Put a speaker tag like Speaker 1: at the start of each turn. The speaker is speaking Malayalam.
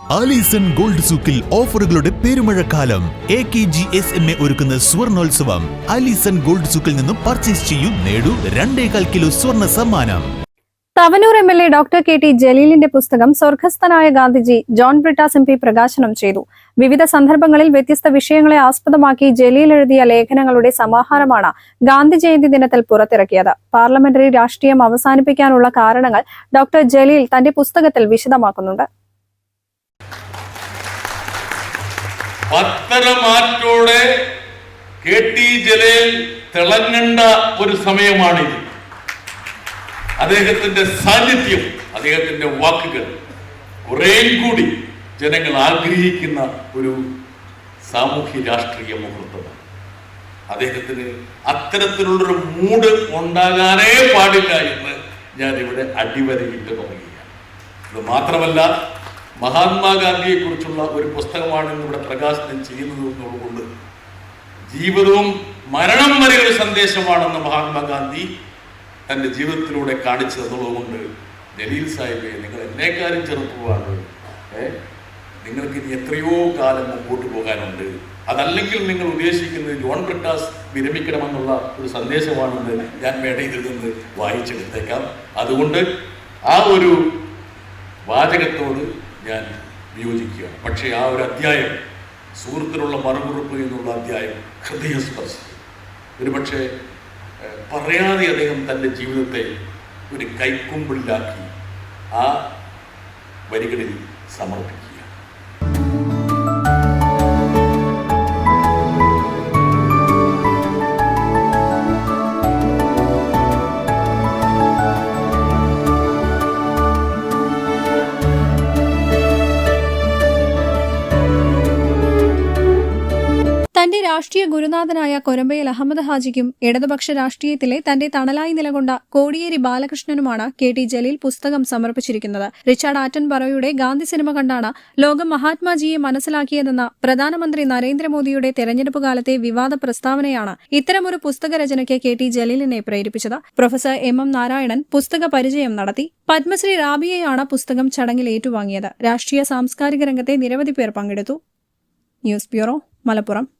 Speaker 1: ആലീസൺ ഗോൾഡ് സൂക്കിൽ ഓഫറുകളുടെ പെരുമഴക്കാലം. A K G S M A ഒരുക്കുന്ന സ്വർണോത്സവം. ആലീസൺ ഗോൾഡ് സൂക്കിൽ നിന്നും പർച്ചേസ് ചെയ്യും നേടൂ രണ്ടേകാൽ കിലോ സ്വർണ സമ്മാനം.
Speaker 2: Thavanur M L A doctor K T ജലീലിന്റെ പുസ്തകം സ്വർഗസ്ഥനായ ഗാന്ധിജി ജോൺ ബ്രിട്ടാസ് എം പി പ്രകാശനം ചെയ്തു. വിവിധ സന്ദർഭങ്ങളിൽ വ്യത്യസ്ത വിഷയങ്ങളെ ആസ്പദമാക്കി ജലീൽ എഴുതിയ ലേഖനങ്ങളുടെ സമാഹാരമാണ് ഗാന്ധി ജയന്തി ദിനത്തിൽ പുറത്തിറക്കിയത്. പാർലമെന്ററി രാഷ്ട്രീയം അവസാനിപ്പിക്കാനുള്ള കാരണങ്ങൾ ഡോക്ടർ ജലീൽ തന്റെ പുസ്തകത്തിൽ വിശദമാക്കുന്നുണ്ട്.
Speaker 3: പത്തരമാറ്റോടെ കെ ടി ജലയിൽ തിളങ്ങേണ്ട ഒരു സമയമാണിത്. അദ്ദേഹത്തിന്റെ സാന്നിധ്യം അദ്ദേഹത്തിന്റെ വാക്കുകൾ കുറേയും കൂടി ജനങ്ങൾ ആഗ്രഹിക്കുന്ന ഒരു സാമൂഹ്യ രാഷ്ട്രീയ മുഹൂർത്തമാണ്. അദ്ദേഹത്തിന് അത്തരത്തിലുള്ളൊരു മൂഡ് ഉണ്ടാകാനേ പാടില്ല എന്ന് ഞാൻ ഇവിടെ അടിവരയിട്ട് പറയുകയാണ്. ഇത് മാത്രമല്ല മഹാത്മാഗാന്ധിയെ കുറിച്ചുള്ള ഒരു പുസ്തകമാണ് ഇവിടെ പ്രകാശനം ചെയ്യുന്നത് എന്നുള്ളതുകൊണ്ട് ജീവിതവും മരണം വരെ ഒരു സന്ദേശമാണെന്ന് മഹാത്മാഗാന്ധി തന്റെ ജീവിതത്തിലൂടെ കാണിച്ചു തന്നുള്ളതുകൊണ്ട് ജലീൽ സാഹിബെ നിങ്ങൾ എന്നെക്കാരും ചെറുപ്പമാണ് ഏഹ് നിങ്ങൾക്ക് ഇനി എത്രയോ കാലം മുമ്പോട്ട് പോകാനുണ്ട്. അതല്ലെങ്കിൽ നിങ്ങൾ ഉദ്ദേശിക്കുന്നത് ജോൺ ബ്രിട്ടാസ് വിരമിക്കണമെന്നുള്ള ഒരു സന്ദേശമാണെന്ന് ഞാൻ വേണയിൽ നിന്ന് വായിച്ചെടുത്തേക്കാം. അതുകൊണ്ട് ആ ഒരു വാചകത്തോട് ഞാൻ വിയോജിക്കുകയാണ്. പക്ഷേ ആ ഒരു അധ്യായം സുഹൃത്തിനുള്ള മറുകുറിപ്പ് എന്നുള്ള അധ്യായം ഹൃദയസ്പർശി ഒരുപക്ഷെ പക്ഷേ പറയാതെ അദ്ദേഹം തന്റെ ജീവിതത്തെ ഒരു കൈക്കുമ്പിളിലാക്കി ആ വരികളിൽ സമർപ്പിക്കുക
Speaker 2: തന്റെ രാഷ്ട്രീയ ഗുരുനാഥനായ കൊരമ്പയിൽ അഹമ്മദ് ഹാജിക്കും ഇടതുപക്ഷ രാഷ്ട്രീയത്തിലെ തന്റെ തണലായി നിലകൊണ്ട കോടിയേരി ബാലകൃഷ്ണനുമാണ് കെ ടി ജലീൽ പുസ്തകം സമർപ്പിച്ചിരിക്കുന്നത്. റിച്ചാർഡ് ആറ്റൻ ബറോയുടെ ഗാന്ധി സിനിമ കണ്ടാണ് ലോകം മഹാത്മാജിയെ മനസ്സിലാക്കിയതെന്ന പ്രധാനമന്ത്രി നരേന്ദ്രമോദിയുടെ തെരഞ്ഞെടുപ്പ് കാലത്തെ വിവാദ പ്രസ്താവനയാണ് ഇത്തരമൊരു പുസ്തക രചനയ്ക്ക് കെ ടി ജലീലിനെ പ്രേരിപ്പിച്ചത്. പ്രൊഫസർ എം എം നാരായണൻ പുസ്തക പരിചയം നടത്തി. പത്മശ്രീ റാബിയയാണ് പുസ്തകം ചടങ്ങിൽ ഏറ്റുവാങ്ങിയത്. രാഷ്ട്രീയ സാംസ്കാരിക രംഗത്തെ നിരവധി പേർ പങ്കെടുത്തു. News bureau Malappuram.